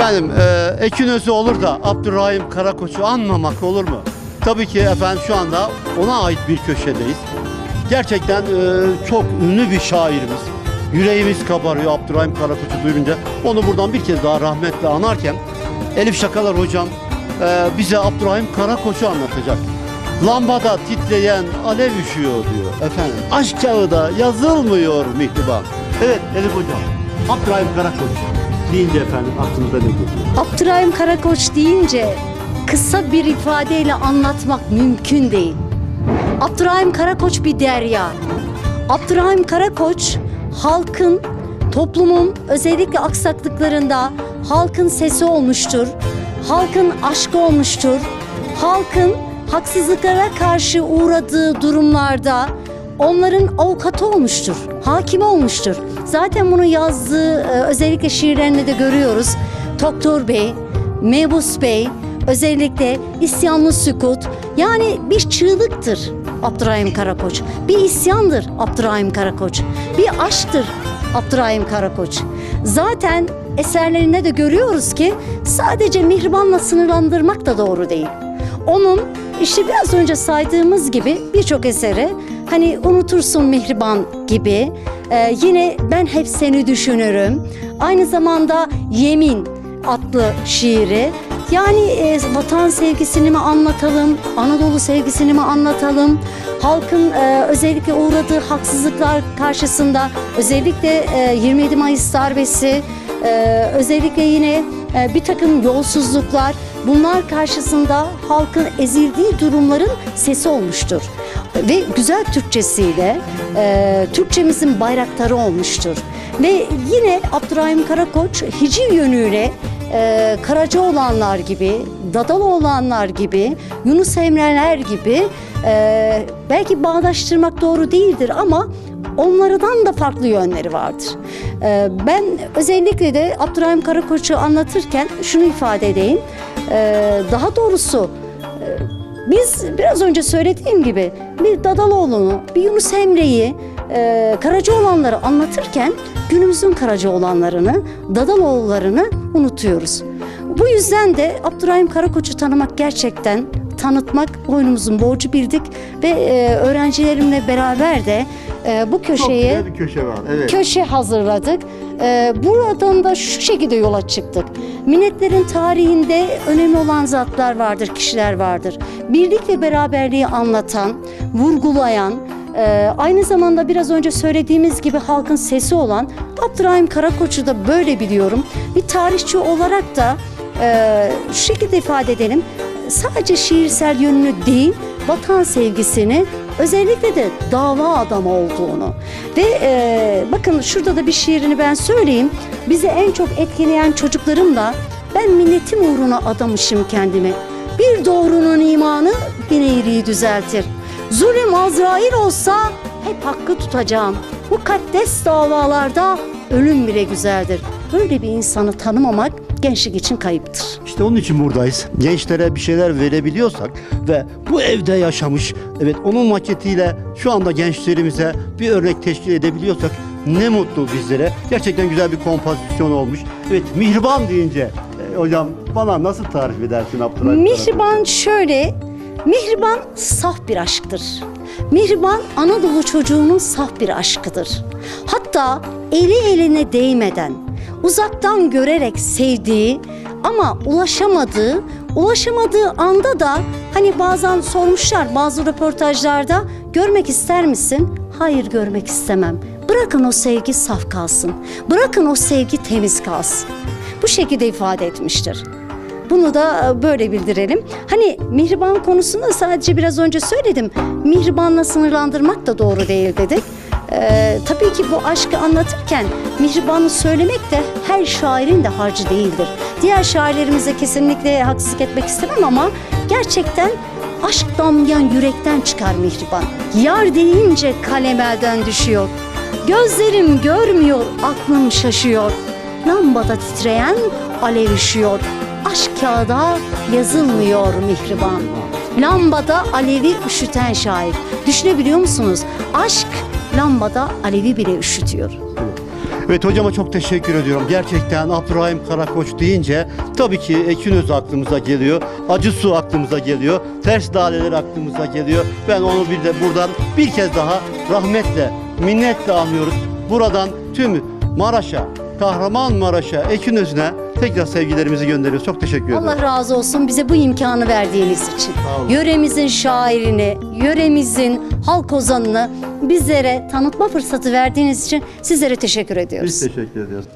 Efendim e, Ekinözü olur da Abdurrahim Karakoç'u anmamak olur mu? Tabii ki efendim şu anda ona ait bir köşedeyiz. Gerçekten e, çok ünlü bir şairimiz. Yüreğimiz kabarıyor Abdurrahim Karakoç'u duyunca. Onu buradan bir kez daha rahmetle anarken Elif Şakalar hocam e, bize Abdurrahim Karakoç'u anlatacak. Lambada titreyen alev üşüyor diyor efendim. Aşk kağıda yazılmıyor mihriban. Evet Elif hocam. Abdurrahim Karakoç deyince efendim aklınıza ne geliyor? Abdurrahim Karakoç deyince kısa bir ifadeyle anlatmak mümkün değil. Abdurrahim Karakoç bir derya. Abdurrahim Karakoç halkın, toplumun özellikle aksaklıklarında halkın sesi olmuştur. Halkın aşkı olmuştur. Halkın haksızlıklara karşı uğradığı durumlarda onların avukatı olmuştur, hakimi olmuştur. Zaten bunu yazdığı e, özellikle şiirlerinde de görüyoruz. Doktor Bey, Mebus Bey, özellikle isyanlı sükut yani bir çığlıktır Abdurrahim Karakoç. Bir isyandır Abdurrahim Karakoç. Bir aşktır Abdurrahim Karakoç. Zaten eserlerinde de görüyoruz ki sadece mihribanla sınırlandırmak da doğru değil. Onun işte biraz önce saydığımız gibi birçok eseri hani unutursun mihriban gibi e, yine ben hep seni düşünürüm. Aynı zamanda Yemin adlı şiiri yani e, vatan sevgisini mi anlatalım, Anadolu sevgisini mi anlatalım, halkın e, özellikle uğradığı haksızlıklar karşısında özellikle e, 27 Mayıs darbesi, e, özellikle yine e, bir takım yolsuzluklar bunlar karşısında halkın ezildiği durumların sesi olmuştur. Ve güzel Türkçesiyle e, Türkçemizin bayraktarı olmuştur. Ve yine Abdurrahim Karakoç hiciv yönüyle e, Karacaoğlanlar gibi, Dadaloğlanlar gibi, Yunus Emre'ler gibi e, belki bağdaştırmak doğru değildir ama onlardan da farklı yönleri vardır. E, ben özellikle de Abdurrahim Karakoç'u anlatırken şunu ifade edeyim. E, daha doğrusu e, biz biraz önce söylediğim gibi bir Dadaloğlu'nu, bir Yunus Emre'yi, e, Karacaoğlanları anlatırken günümüzün Karacaoğlanlarını, Dadaloğullarını unutuyoruz. Bu yüzden de Abdurrahim Karakoç'u tanımak gerçekten tanıtmak boynumuzun borcu bildik ve e, öğrencilerimle beraber de e, bu Çok köşeye güzel bir köşe var. Evet. köşe hazırladık. Ee, buradan da şu şekilde yola çıktık. Milletlerin tarihinde önemli olan zatlar vardır, kişiler vardır. Birlik ve beraberliği anlatan, vurgulayan, e, aynı zamanda biraz önce söylediğimiz gibi halkın sesi olan Abdurrahim Karakoç'u da böyle biliyorum. Bir tarihçi olarak da e, şu şekilde ifade edelim. Sadece şiirsel yönünü değil, vatan sevgisini özellikle de dava adamı olduğunu ve e, bakın şurada da bir şiirini ben söyleyeyim. Bizi en çok etkileyen çocuklarımla ben milletim uğruna adamışım kendimi. Bir doğrunun imanı bin eğriyi düzeltir. Zulüm Azrail olsa hep hakkı tutacağım. Mukaddes davalarda ölüm bile güzeldir. Böyle bir insanı tanımamak gençlik için kayıptır. İşte onun için buradayız. Gençlere bir şeyler verebiliyorsak ve bu evde yaşamış, evet onun maketiyle şu anda gençlerimize bir örnek teşkil edebiliyorsak ne mutlu bizlere. Gerçekten güzel bir kompozisyon olmuş. Evet, Mihriban deyince e, hocam bana nasıl tarif edersin Abdurrahim? Mihriban şöyle, Mihriban saf bir aşktır. Mihriban Anadolu çocuğunun saf bir aşkıdır. Hatta eli eline değmeden, uzaktan görerek sevdiği ama ulaşamadığı, ulaşamadığı anda da hani bazen sormuşlar bazı röportajlarda görmek ister misin? Hayır görmek istemem. Bırakın o sevgi saf kalsın. Bırakın o sevgi temiz kalsın. Bu şekilde ifade etmiştir. Bunu da e, böyle bildirelim. Hani mihriban konusunda sadece biraz önce söyledim. Mihribanla sınırlandırmak da doğru değil dedik. Ee, tabii ki bu aşkı anlatırken mihribanı söylemek de her şairin de harcı değildir. Diğer şairlerimize kesinlikle haksızlık etmek istemem ama gerçekten aşk damlayan yürekten çıkar mihriban. Yar deyince kalem elden düşüyor. Gözlerim görmüyor, aklım şaşıyor. Lambada titreyen alev üşüyor. Aşk kağıda yazılmıyor mihriban. Lambada alevi üşüten şair. Düşünebiliyor musunuz? Aşk lambada alevi bile üşütüyor. Evet hocama çok teşekkür ediyorum. Gerçekten Abdurrahim Karakoç deyince tabii ki Ekinöz aklımıza geliyor. Acı su aklımıza geliyor. Ters laleler aklımıza geliyor. Ben onu bir de buradan bir kez daha rahmetle, minnetle anıyoruz. Buradan tüm Maraş'a, Kahramanmaraş'a, Ekinöz'üne tekrar sevgilerimizi gönderiyoruz. Çok teşekkür ederim. Allah razı olsun bize bu imkanı verdiğiniz için. Yöremizin şairini, yöremizin halk ozanını bizlere tanıtma fırsatı verdiğiniz için sizlere teşekkür ediyoruz. Biz teşekkür ediyoruz.